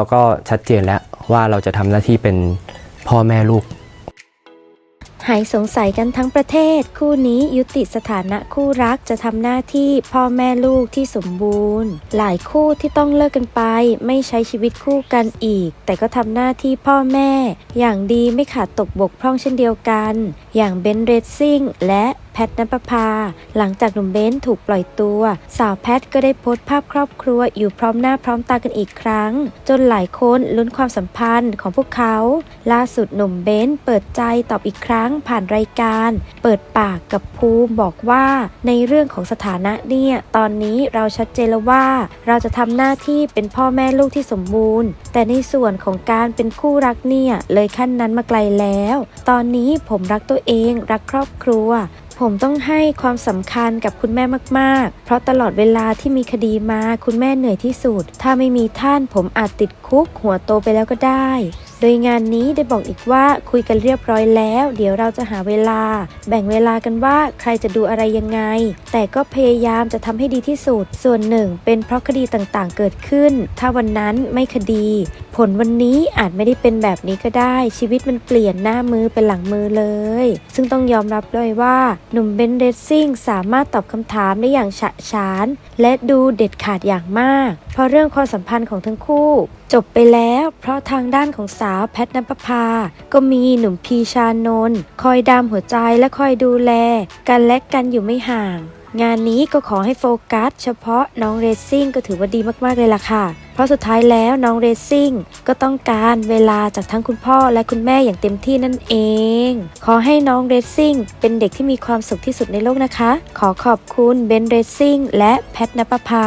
เราก็ชัดเจนแล้วว่าเราจะทำหน้าที่เป็นพ่อแม่ลูก หายสงสัยกันทั้งประเทศ คู่นี้ยุติสถานะคู่รักจะทำหน้าที่พ่อแม่ลูกที่สมบูรณ์ หลายคู่ที่ต้องเลิกกันไป ไม่ใช้ชีวิตคู่กันอีก แต่ก็ทำหน้าที่พ่อแม่ อย่างดีไม่ขาดตกบกพร่องเช่นเดียวกัน อย่างเบนซ์เรซซิ่งและแพทนปภา หลังจากหนุ่มเบนซ์ถูกปล่อยตัว สาวแพทก็ได้โพสต์ภาพครอบครัวอยู่พร้อมหน้าพร้อมตากันอีกครั้ง จนหลายคนลุ้นความสัมพันธ์ของพวกเขา ล่าสุดหนุ่มเบนซ์เปิดใจตอบอีกครั้งผ่านรายการ เปิดปากกับภูมิบอกว่า ในเรื่องของสถานะเนี่ยตอนนี้เราชัดเจนแล้วว่า เราจะทำหน้าที่เป็นพ่อแม่ลูกที่สมบูรณ์ แต่ในส่วนของการเป็นคู่รักเนี่ยเลยขั้นนั้นมาไกลแล้ว ตอนนี้ผมรักตัวเอง รักครอบครัว ผมต้องให้ความสำคัญกับคุณแม่มาก ๆ เพราะตลอดเวลาที่มีคดีมาคุณแม่เหนื่อยที่สุด ถ้าไม่มีท่านผมอาจติดคุกหัวโตไปแล้วก็ได้ โดยงานนี้ได้บอกอีกว่าคุยกันเรียบร้อยแล้ว เดี๋ยวเราจะหาเวลา แบ่งเวลากันว่าใครจะดูอะไรยังไง แต่ก็พยายามจะทำให้ดีที่สุด ส่วนหนึ่ง เป็นเพราะคดีต่างๆ เกิดขึ้น ถ้าวันนั้นไม่คดี ผลวันนี้อาจไม่ได้เป็นแบบนี้ก็ได้ ชีวิตมันเปลี่ยนหน้ามือเป็นหลังมือเลย ซึ่งต้องยอมรับเลยว่าหนุ่มเบนเรซซิ่งสามารถตอบคำถามได้อย่างฉะฉาน และดูเด็ดขาดอย่างมาก เพราะเรื่องความสัมพันธ์ของทั้งคู่ จบไปแล้วเพราะทางด้านของสาวแพทนปภาก็มีหนุ่มพีชานนท์คอยดามหัวใจและคอยดูแล กันและกันอยู่ไม่ห่าง งานนี้ก็ขอให้โฟกัส เฉพาะน้องเรซซิ่งก็ถือว่าดีมากๆเลยล่ะค่ะ เพราะสุดท้ายแล้วน้องเรซซิ่งก็ต้องการเวลาจากทั้งคุณพ่อและคุณแม่อย่างเต็มที่นั่นเอง ขอให้น้องเรซซิ่งเป็นเด็กที่มีความสุขที่สุดในโลกนะคะ ขอขอบคุณเบนเรซซิ่งและแพทนปภา